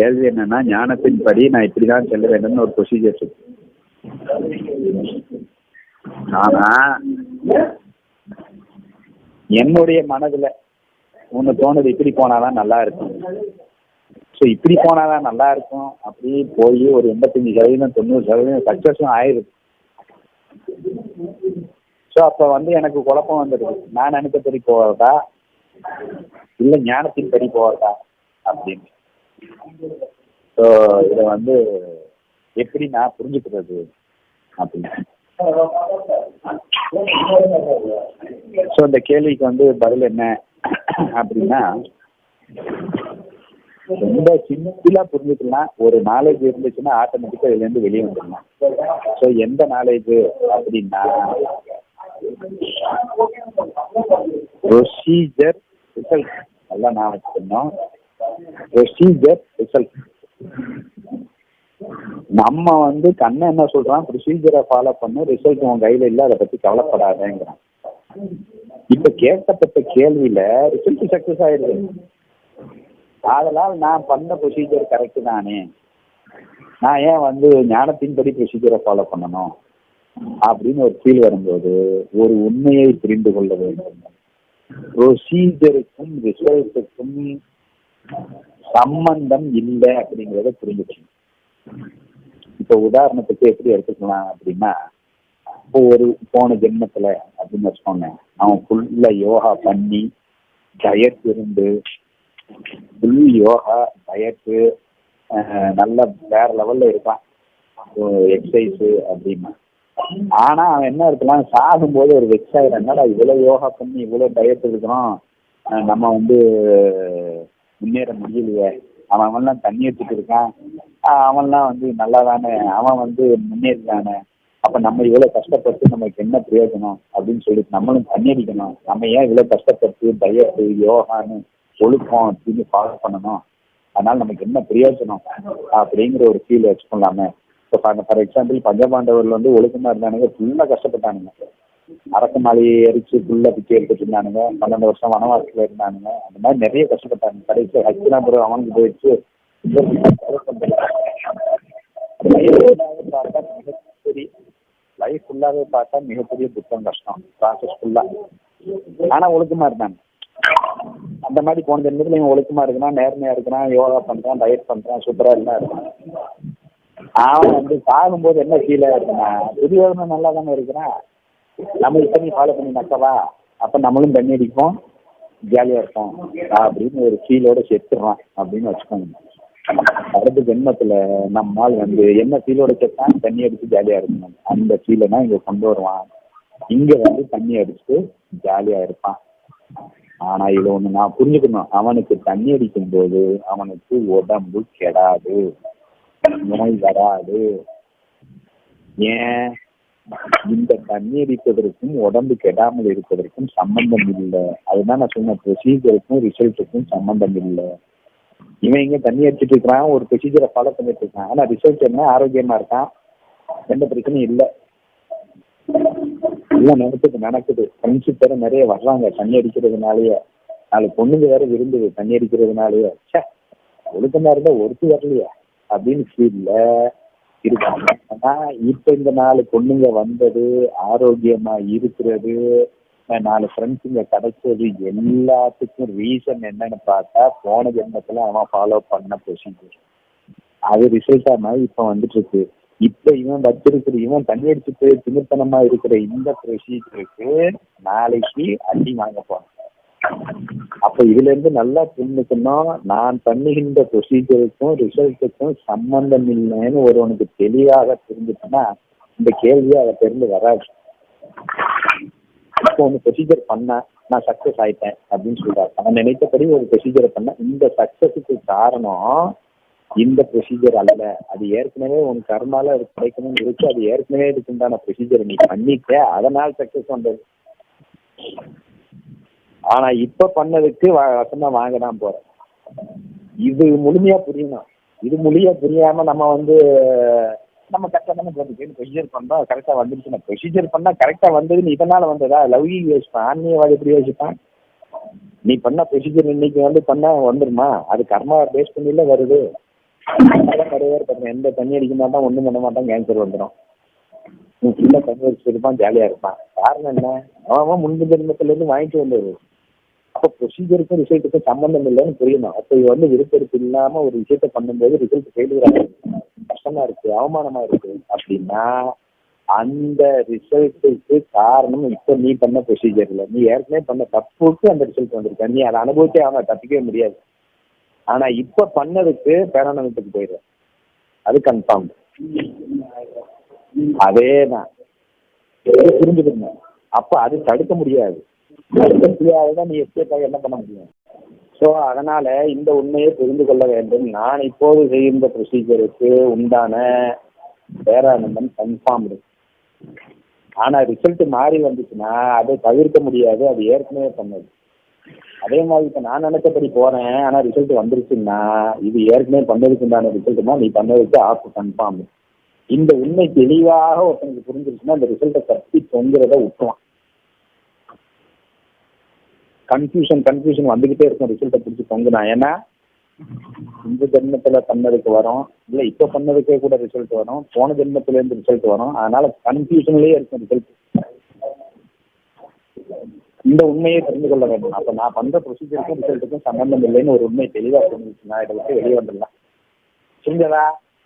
கேள்வி என்னன்னா ஞானத்தின் படி நான் இப்படிதான் செல்ல வேண்டும்னு ஒரு ப்ரொசீஜர் இருக்கு. ஆனா என்னுடைய மனதுல ஒண்ணு தோணுது இப்படி போனாதான் நல்லா இருக்கும். ஸோ இப்படி போனாதான் நல்லா இருக்கும். அப்படி போய் ஒரு எண்பத்தஞ்சு சதவீதம் தொண்ணூறு சதவீதம் சக்சஸும் ஆயிருக்கு ஸோ அப்போ வந்து எனக்கு குழப்பம் வந்துடுது. நான் நினைச்சபடி போகிறதா இல்லை ஞானத்தின் படி போகிறதா அப்படின்னு. ஸோ இதை வந்து எப்படி நான் புரிஞ்சுக்கிறது அப்படின்னு. ஸோ இந்த கேள்விக்கு வந்து பதில் என்ன அப்படின்னா ரொம்ப சிம்பிளா புரிஞ்சுக்கலாம். ஒரு நாலேஜ் இருந்துச்சுன்னா ஆட்டோமேட்டிக்கா இதுல இருந்து வெளியே வந்துடலாம். ஸோ எந்த நாலேஜ் அப்படின்னா ப்ரொசீஜர் ரிசல்ட் எல்லாம் நான் வச்சுக்கணும் ப்ரொசீஜர் ரிசல்ட் நம்ம வந்து கண்ணை என்ன சொல்றான்? ப்ரொசீஜரை ஃபாலோ பண்ணு ரிசல்ட் உன் கையில இல்லை அதை பத்தி கவலைப்படாதேங்கிறான். இப்ப கேட்கப்பட்ட கேள்வியில ரிசல்ட் சக்சஸ் ஆயிடுது. அதனால் நான் பண்ண ப்ரொசீஜர் கரெக்ட் தானே. நான் ஏன் வந்து ஞானத்தின்படி ப்ரொசீஜரை ஃபாலோ பண்ணணும்? அப்படின்னு ஒரு ஃபீல் வரும்போது ஒரு உண்மையை புரிந்து கொள்ள வேண்டும். ப்ரொசீஜருக்கும் ரிசல்ட்டுக்கும் சம்பந்தம் இல்லை அப்படிங்கிறத புரிஞ்சுக்கணும். இப்ப உதாரணத்துக்கு எப்படி எடுத்துக்கலாம் அப்படின்னா இப்போ ஒரு போன ஜென்மத்துல அப்படின்னு வச்சுக்கோங்க அவன் ஃபுல்லா யோகா பண்ணி டயட் இருந்து ஃபுல் யோகா டயட்டு நல்ல வேற லெவல்ல இருப்பான் எக்ஸசைஸ் அப்படின்னா. ஆனா அவன் என்ன இருக்கலாம் சாகும்போது ஒரு வெக்ஸ் ஆயிடுறனால இவ்வளவு யோகா பண்ணி இவ்வளவு டயட் இருக்கிறோம் நம்ம வந்து முன்னேற முடியலையே. அவன் அவன்லாம் தண்ணி எடுத்துட்டு இருக்கான். அவன்லாம் வந்து நல்லா தானே அவன் வந்து முன்னேறிதானே அப்ப நம்ம இவ்வளவு கஷ்டப்பட்டு நமக்கு என்ன பிரயோஜனம் அப்படின்னு சொல்லிட்டு நம்மளும் தண்ணி அடிக்கணும் நம்ம ஏன் இவ்வளவு கஷ்டப்பட்டு டயட்டு யோகான்னு ஒழுக்கம் அப்படின்னு ஃபாலோ பண்ணணும். அதனால நமக்கு என்ன பிரயோஜனம் அப்படிங்கிற ஒரு ஃபீல் வச்சுக்கலாமே. இப்போ ஃபார் எக்ஸாம்பிள் பஞ்சபாண்டவர்கள் வந்து ஒழுக்கமா இருந்தானுங்க ஃபுல்லா கஷ்டப்பட்டானுங்க. அரச மாளிகை எரிச்சு புள்ள பிச்சை எடுத்துட்டு இருந்தானுங்க. பன்னெண்டு வருஷம் வனவாசத்துல இருந்தானுங்க. அந்த மாதிரி நிறைய கஷ்டப்பட்டாங்க கடைசி ஹஸ்தினாபுரம் அவனுக்கு போயிடுச்சு. பார்த்தா மிகப்பெரிய லைஃப் ஃபுல்லாவே பார்த்தா மிகப்பெரிய துக்கம் கஷ்டம். ப்ராசஸ் ஃபுல்லா ஆனா ஒழுக்கமா இருந்தாங்க அந்த மாதிரி போன ஜென்மத்துல இவன் ஒழுக்கமா இருக்கிறான் நேர்மையா இருக்கிறான் யோகா பண்றான் டயட் பண்றான் சூப்பரா எல்லாம் இருக்கான் அவன் வந்து சாகும்போது என்ன ஃபீல் ஆயிருக்குன்னா துரியோதனன் நல்லா தானே இருக்கிறான். நம்ம இத்தனையும் ஃபாலோ பண்ணி நக்கவா அப்ப நம்மளும் தண்ணி அடிப்போம் ஜாலியா இருப்போம். அப்படின்னு ஒரு ஃபீலோட செத்துறான் அப்படின்னு வச்சுக்கோங்க. அடுத்த ஜென்மத்துல நம்மால் வந்து என்ன ஃபீலோட செத்தான்? தண்ணி அடிச்சு ஜாலியா இருக்கணும். அந்த ஃபீலை தான் இங்க கொண்டு வருவான். இங்க வந்து தண்ணி அடிச்சுட்டு ஜாலியா இருப்பான். ஆனா இது ஒண்ணு நான் புரிஞ்சுக்கணும். அவனுக்கு தண்ணி அடிக்கும் போது அவனுக்கு உடம்பு கெடாது. நோய் வராது. ஏன்? இந்த தண்ணி அடிப்பதற்கும் உடம்பு கெடாமல் இருப்பதற்கும் சம்பந்தம் இல்லை. அதுதான் நான் சொன்ன ப்ரொசீஜருக்கும் ரிசல்ட்டுக்கும் சம்பந்தம் இல்லை. இவன் இங்க தண்ணி அடிச்சிட்டு இருக்கிறான் ஒரு ப்ரொசீஜரை ஃபாலோ பண்ணிட்டு இருக்கான். ஆனா ரிசல்ட் என்ன? ஆரோக்கியமா இருக்கான்? எந்த பிரச்சனையும் இல்லை. எல்லாம் நடக்குது நடக்குது. ஃப்ரெண்ட்ஷிப் வேற நிறைய வர்றாங்க தண்ணி அடிக்கிறதுனாலயே. நாலு பொண்ணுங்க வேற விரும்புது தண்ணி அடிக்கிறதுனாலயே. ச்சே ஒழுக்கமா இருந்தா ஒருத்தி வரலையா அப்படின்னு ஃபீல்ல இருக்காங்க. ஆனா இப்ப இந்த நாலு பொண்ணுங்க வந்தது ஆரோக்கியமா இருக்கிறது நாலு ஃப்ரெண்ட்ஸுங்க கிடைச்சது எல்லாத்துக்கும் ரீசன் என்னன்னு பார்த்தா போன ஜென்மத்துல அவன் ஃபாலோ பண்ண ப்ரொசீஜர் அது ரிசல்ட்டா மாதிரி இப்ப வந்துட்டு இருக்கு இப்ப இவன் வச்சிருக்கிற இவன் தண்ணி அடிச்சுட்டு திமித்தனமா இருக்கிற இந்த ப்ரொசீஜருக்கு நாளைக்கு அடி வாங்க போறான். அப்ப இதுல இருந்து நல்லா புரிஞ்சுக்கணும் நான் பண்ணுகின்ற ப்ரொசீஜருக்கும் ரிசல்ட்டுக்கும் சம்பந்தம் இல்லைன்னு ஒருவனுக்கு தெளிவாக தெரிஞ்சுட்டுன்னா இந்த கேள்வி அதை தெரிந்து வராது. இப்போ ஒன்று ப்ரொசீஜர் பண்ணேன் நான் சக்ஸஸ் ஆயிட்டேன் அப்படின்னு சொல்றாரு. நான் நினைத்தபடி ஒரு ப்ரொசீஜரை பண்ண. இந்த சக்சஸுக்கு காரணம் இந்த ப்ரொசீஜர் அல்ல. அது ஏற்கனவே உன் கர்மால அது கிடைக்கணும்னு இருக்கு. அது ஏற்கனவே இதுக்குண்டான ப்ரொசீஜர் நீ பண்ணிட்ட அதனால் சக்ஸஸ் வந்தது. ஆனா இப்ப பண்ணதுக்கு வ- வசமா வாங்க தான் போறேன் இது முழுமையா புரியணும். இது முழுமையா புரியாம நம்ம வந்து நம்ம கரெக்டாக தானே ப்ரொசீஜர் பண்றோம் கரெக்டா வந்துருச்சு நான் ப்ரொசீஜர் பண்ணா கரெக்டா வந்ததுன்னு இதனால வந்ததா? லவ்லி யோசிப்பேன். ஆன்மீகவாதி எப்படி யோசிப்பான்? நீ பண்ண ப்ரொசீஜர் இன்னைக்கு வந்து பண்ணா வந்துருமா? அது கர்மா பேஸ் பண்ணில வருது. எந்த தண்ணி அடிக்க மாட்டான் ஒண்ணும் பண்ண மாட்டான் கேன்சர் வந்துடும் நீ ஃபுல்லாக தண்ணி இருப்பான் ஜாலியா இருப்பான் காரணம் என்ன? அவன் முன்பு ஜென்மத்துல இருந்து வாங்கிட்டு வந்தது. அப்போ ப்ரொசீஜருக்கும் ரிசல்ட்டுக்கும் சம்பந்தம் இல்லைன்னு புரியணும் அப்போ இது வந்து விருப்பெடுப்பு இல்லாம ஒரு விஷயத்த பண்ணும்போது ரிசல்ட் ஃபெயிலியர் ஆகுது. கஷ்டமா இருக்கு அவமானமா இருக்கு. அப்படின்னா அந்த ரிசல்ட்டுக்கு காரணம் இப்போ நீ பண்ண ப்ரொசீஜர் இல்லை. நீ ஏற்கனவே பண்ண தப்புக்கு அந்த ரிசல்ட் வந்திருக்க. நீ அதை அனுபவிச்சே அவன் தப்பிக்கவே முடியாது. ஆனா இப்ப பண்ணதுக்கு பேரானந்தத்துக்கு போயிடுற அது கன்ஃபார்ம் அதே தான். புரிஞ்சுக்கணும் அப்ப அது தடுக்க முடியாது. தடுக்க முடியாததான் நீ எஸ்கேப் ஆகி என்ன பண்ண முடியும்? ஸோ அதனால இந்த உண்மையை புரிந்து கொள்ள வேண்டும். நான் இப்போது செய்கின்ற ப்ரொசீஜருக்கு உண்டான பேரானந்தம் கன்ஃபார்ம் ஆனா ரிசல்ட் மாறி வந்துச்சுன்னா அதை தவிர்க்க முடியாது. அது ஏற்கனவே பண்ணது. அதே மாதிரி இப்போ நான் நினைச்சபடி போறேன். ஆனா ரிசல்ட் வந்துருச்சுன்னா இது ஏற்கனவே பண்ணதுக்கு உண்டான ரிசல்ட்னா நீ பண்ணதுக்கு ஆஃப் கன்ஃபார்ம் இந்த உண்மை தெளிவாக ஒருத்தனுக்கு புரிஞ்சிருச்சுன்னா அந்த ரிசல்ட்டை தப்பி தொங்குறத விட்டுருவான். கன்ஃபியூஷன் கன்ஃபியூஷன் வந்துகிட்டே இருக்கும் ரிசல்ட்டை பிடிச்சி தொங்குனா. ஏன்னா இந்த ஜென்மத்துல பண்ணதுக்கு வரும். இல்ல இப்ப பண்ணதுக்கே கூட ரிசல்ட் வரும். போன ஜென்மத்துல இருந்து ரிசல்ட் வரும். அதனால கன்ஃபியூஷன்லயே இருக்கும் ரிசல்ட் இந்த உண்மையை தெரிந்து கொள்ள வேண்டும். அப்ப நான் பண்ற ப்ரொசீஜருக்கும் ரிசல்ட்டுக்கும் சம்பந்தம் இல்லைன்னு ஒரு உண்மை தெளிவா நான் இதை விட்டு வெளியே வந்துடலாம். புரிஞ்சதா?